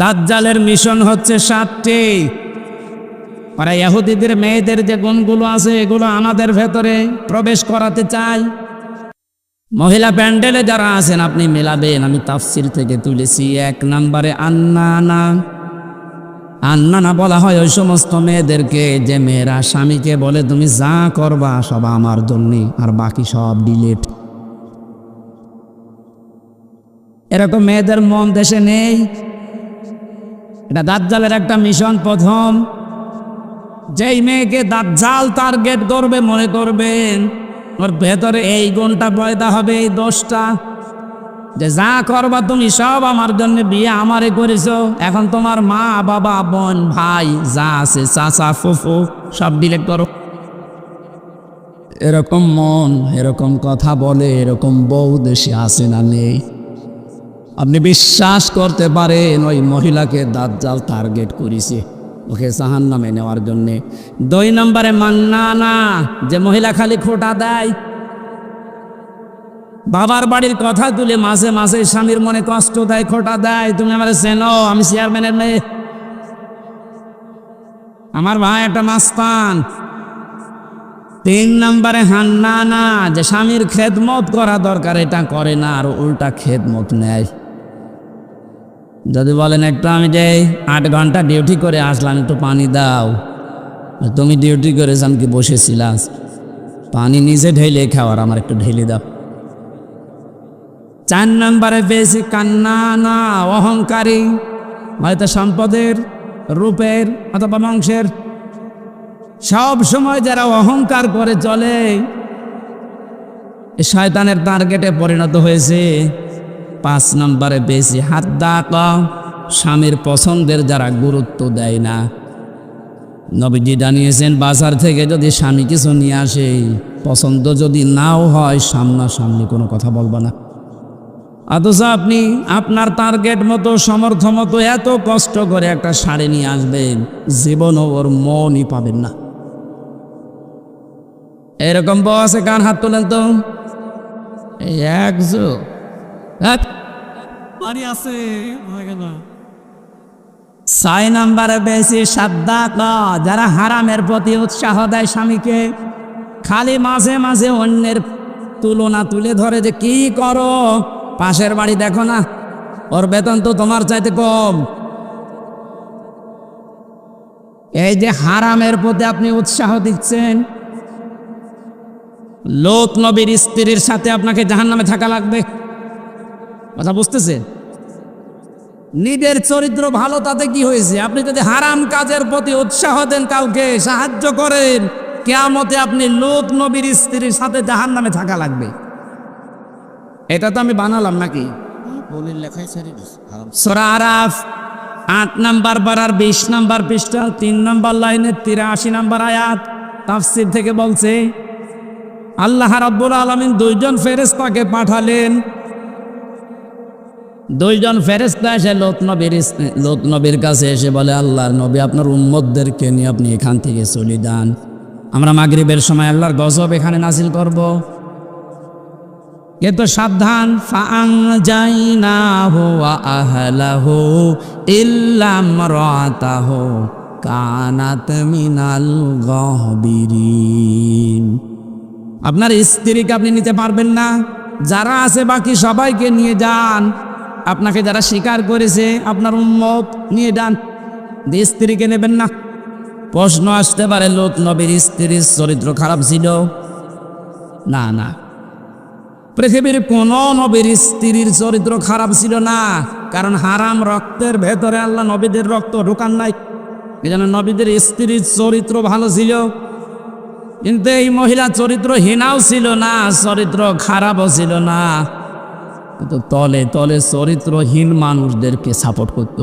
দাজ্জালের মিশন হচ্ছে সাতটি। ওরা ইহুদিদের মেয়েদের যে গুণগুলো আছে, এগুলো আমাদের ভেতরে প্রবেশ করাতে চাই মহিলা প্যান্ডেলে যারা আছেন, আপনি মেলাবেন, আমি তাফসির থেকে তুলেছি। এক নম্বরে আন্নানা। আন্নানা বলা হয় ওই সমস্ত মেয়েদেরকে, যে মেয়েরা স্বামীকে বলে, তুমি যা করবা, সব আমার জন্যে, আর বাকি সব ডিলেট। এরকম মেয়েদের মন দেশে নেই। এটা দাজ্জালের একটা মিশন প্রথম। যেই মেয়েকে দাজ্জাল টার্গেট করবে, মনে করবেন, ওর ভেতরে এই গুণটা পয়দা হবে, এই দোষটা। যে যা করবা তুমি সব আমার জন্য বিয়ে আমারে করেছ। এখন তোমার মা, বাবা, বোন, ভাই যা আছে, চাচা, ফুফু, সব ডিলেট করো। এরকম মন, এরকম কথা বলে, এরকম বউ দেশে আসে না নেই। আপনি বিশ্বাস করতে পারেন, ওই মহিলাকে দাজ্জাল টার্গেট করেছে। ওকে জাহান নামে নেওয়ার জন্যে। দুই নম্বরে মান্না না যে মহিলা খালি খোটা দেয়। বাবার বাড়ির কথা তুলে মাঝে মাঝে স্বামীর মনে কষ্ট দেয়, খোটা দেয়। তুমি আমার চেনো, আমি চেয়ারম্যানের মেয়ে। আমার ভাই একটা মাস্তান। তিন নম্বরে হান্না না যে স্বামীর খেদমত করা দরকার, এটা করে না, আর উল্টা খেদমত নেয়। যদি বলেন একটু, আমি যে আট ঘণ্টা ডিউটি করে আসলাম, একটু পানি দাও। তুমি ডিউটি করে আমি কি বসেছিলাম? পানি নিজে ঢেলে খাওয়ার আমার একটু ঢেলে দাও। চার নম্বরে বেশি কান্না, না, অহংকারী। হয়তো সম্পদের, রূপের অথবা বংশের। সব সময় যারা অহংকার করে চলে শয়তানের টার্গেটে পরিণত হয়েছে। পাঁচ নম্বরে বেশি হাত দাকা স্বামীর পছন্দের যারা গুরুত্ব দেয় না। নবীজি জানিয়েছেন, বাজার থেকে যদি স্বামী কিছু নিয়ে আসে, পছন্দ যদি নাও হয়, সামনাসামনি কোনো কথা বলব না। অথচ আপনি আপনার টার্গেট মতো সমর্থ মতো এত কষ্ট করে একটা শাড়ি নিয়ে আসবেন, জীবনও ওর মনই পাবেন না। এরকম আছে কান হাত তোলেন তো? এই আছে ছয় নম্বরে বেশি সাদ্দা যারা হারামের প্রতি উৎসাহ দেয় স্বামীকে, খালি মাঝে মাঝে অন্যের তুলনা তুলে ধরে যে কি করো। পাশের বাড়ি দেখো না, ওর বেতন তো তোমার চাইতে কম। এই যে হারামের প্রতি আপনি উৎসাহ দিচ্ছেন, লোক নবীর স্ত্রীর সাথে আপনাকে জাহান্নামে থাকা লাগবে। কথা বুঝতেছেন নিজের চরিত্র ভালো তাতে কি হয়েছে? আপনি যদি হারাম কাজের প্রতি উৎসাহ দেন কাউকে সাহায্য করেন কেয়ামতে আপনি লোক নবীর স্ত্রীর সাথে জাহান নামে থাকা লাগবে। এটা তো আমি বানালাম নাকি? আট নাম্বার পাড়ার বিশ নাম্বার পৃষ্ঠা তিন নাম্বার লাইনের তিরাশি নাম্বার আয়াত তাফসির থেকে বলছে আল্লাহ রাব্বুল আলমিন দুইজন ফেরেস্তাকে পাঠালেন। দুইজন ফেরেস্তা এসে লোক নবীর নবীর কাছে এসে বলে, আল্লাহর নবী আপনার উম্মতদেরকে নিয়ে আপনি এখান থেকে চলে যান। আমরা মাগরিবের সময় আল্লাহর গজব এখানে নাসিল করব। কিন্তু সাবধান। ফাং যাই না হো ইল্লাম কানাত মিনাল আপনার স্ত্রীকে আপনি নিতে পারবেন না। যারা আছে বাকি সবাইকে নিয়ে যান। আপনাকে যারা স্বীকার করেছে, আপনার উন্মত নিয়ে দিয়ে স্ত্রীকে নেবেন না। প্রশ্ন আসতে পারে, লোক নবীর স্ত্রীর চরিত্র খারাপ ছিল? না না। পৃথিবীর কোন নবীর স্ত্রীর চরিত্র খারাপ ছিল না, কারণ হারাম রক্তের ভেতরে আল্লাহ নবীদের রক্ত ঢোকান নাই। এই জন্য নবীদের স্ত্রীর চরিত্র ভালো ছিল? কিন্তু এই মহিলা চরিত্র হীনাও ছিল না, চরিত্র খারাপও ছিল না। কিন্তু তলে তলে চরিত্রহীন মানুষদেরকে সাপোর্ট করত।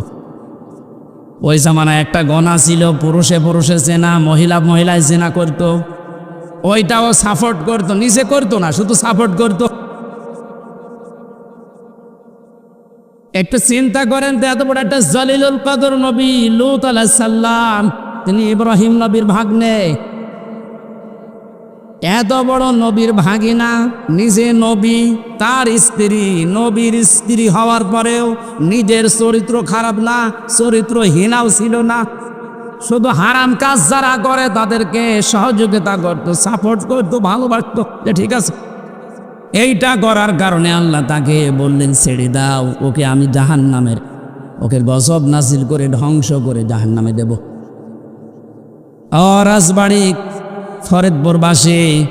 ওই জামানায় একটা গণা ছিল, পুরুষে পুরুষে চেনা, মহিলা মহিলায় চেনা করত। ওইটাও সাপোর্ট করতো, নিজে করতো না, শুধু সাপোর্ট করতো। একটু চিন্তা করেন তো, এত বড় একটা জলিলুল কদর নবী, লুত আলাহ সাল্লাম তিনি ইব্রাহিম নবীর ভাগ্নে। এত বড় নবীর ভাগিনা, নিজে নবী, তার স্ত্রী, নবীর স্ত্রী হওয়ার পরেও নিজের চরিত্র খারাপ না চরিত্র হীনাও ছিল না। শুধু হারাম কাজ যারা করে তাদেরকে সহযোগিতা করতো সাপোর্ট করতো, ভালোবাসতো। যে ঠিক আছে। এইটা করার কারণে আল্লাহ তাকে বললেন, ছেড়ে দাও, ওকে আমি জাহান নামের ওকে গজব নাসিল করে ধ্বংস করে জাহান নামে দেব। ও রাজবাড়ি ফরিদপুরবাসী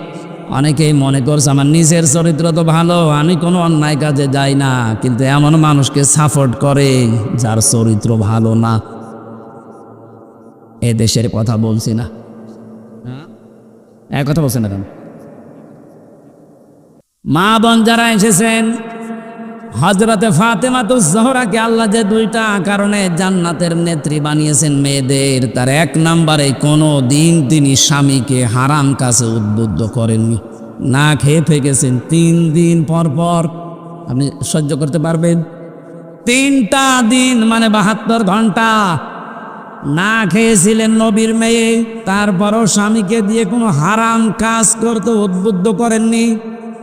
অনেকেই মনে করছে, আমার নিজের চরিত্র তো ভালো, আমি কোনো অন্যায় কাজে যাই না। কিন্তু এমন মানুষকে সাপোর্ট করে যার চরিত্র ভালো না। এ দেশের কথা বলছি না। এক কথা বলছেন না কেন? মা বোন যারা এসেছেন হজরতে ফাতেমাতু জহরাকে আল্লাহ যে দুইটা কারণে জান্নাতের নেত্রী বানিয়েছেন মেয়েদের, তার এক নম্বরে কোনো দিন তিনি স্বামীকে হারাম কাছে উদ্বুদ্ধ করেননি। না খেয়ে ফেকেছেন, তিন দিন পর পর। আপনি সহ্য করতে পারবেন? তিনটা দিন মানে বাহাত্তর ঘণ্টা। না খেয়েছিলেন নবীর মেয়ে, তারপরও স্বামীকে দিয়ে কোনো হারাম কাজ করতে উদ্বুদ্ধ করেননি।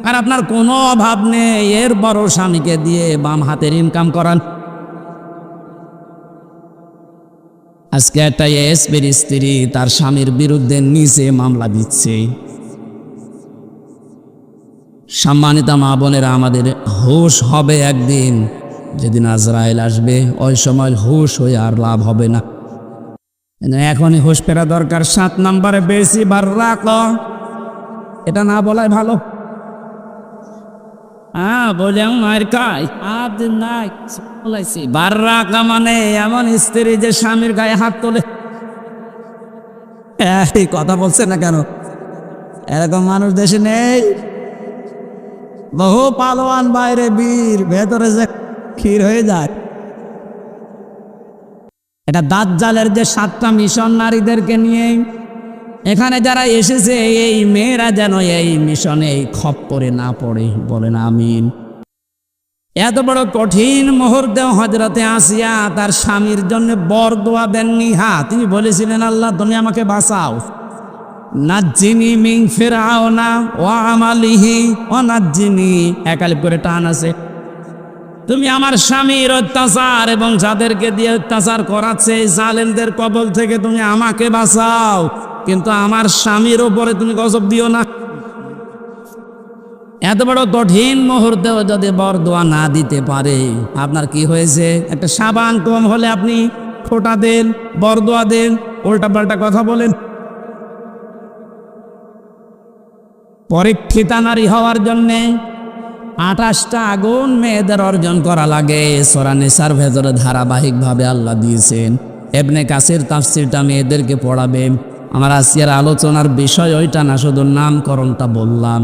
আর আপনার কোনো অভাব নেই। এর এরপরও স্বামীকে দিয়ে বাম হাতের ইনকাম করান। আজকে একটা এসপির স্ত্রী তার স্বামীর বিরুদ্ধে নিচে মামলা দিচ্ছে। সম্মানিতা মা বোনেরা, আমাদের হুশ হবে একদিন। যেদিন আজরায়েল আসবে, ওই সময় হুশ হয়ে আর লাভ হবে না। এখনই হুশ ফেরা দরকার। সাত নাম্বারে বেশি বার রাখ। এটা না বলাই ভালো। হ্যাঁ বলে মায়ের কাই আপনি নাই বলাইছি বার রাখা মানে এমন স্ত্রী যে স্বামীর গায়ে হাত তোলে। এই কথা বলছে না কেন? এরকম মানুষ দেশে নেই। বহু পালোয়ান বাইরে বীর, ভেতরে যে ক্ষীর হয়ে যায়। এটা দাঁত জালের যে সাতটা মিশন নারীদেরকে নিয়ে এখানে যারা এসেছে, এই মেয়েরা যেন এই মিশনে খপ করে না পড়ে, বলেন আমিন। এত বড় কঠিন মুহূর্তে হজরতে আসিয়া তার স্বামীর জন্য বর দোয়া দেননি হা তিনি বলেছিলেন, আল্লাহ, তুমি আমাকে বাঁচাও। নাজ্জিনি মিং ফেরাও না ও আমালিহি, ও নাজ্জিনি। একালিপ করে টান আছে। তুমি আমার স্বামীর অত্যাচার এবং যাদেরকে দিয়ে অত্যাচার করাচ্ছে, এই জালেমদের কবল থেকে তুমি আমাকে বাঁচাও। কিন্তু আমার স্বামীর ওপরে তুমি গজব দিও না। এত বড় কঠিন মুহূর্তেও যদি বরদোয়া না দিতে পারে, আপনার কি হয়েছে? একটা সাবান কম হলে আপনি খোটা দেন, বরদোয়া দেন উল্টা পাল্টা কথা বলেন। পরীক্ষিতা নারী হওয়ার জন্যে আঠাশটা আগুন মেয়েদের অর্জন করা লাগে। সোরানেসার ভেতরে ধারাবাহিকভাবে আল্লাহ দিয়েছেন। এমনি কাছের তাফসিরটা মেয়েদেরকে পড়াবে আমার আজকের আলোচনার বিষয় ওইটা না, শুধু নামকরণটা বললাম।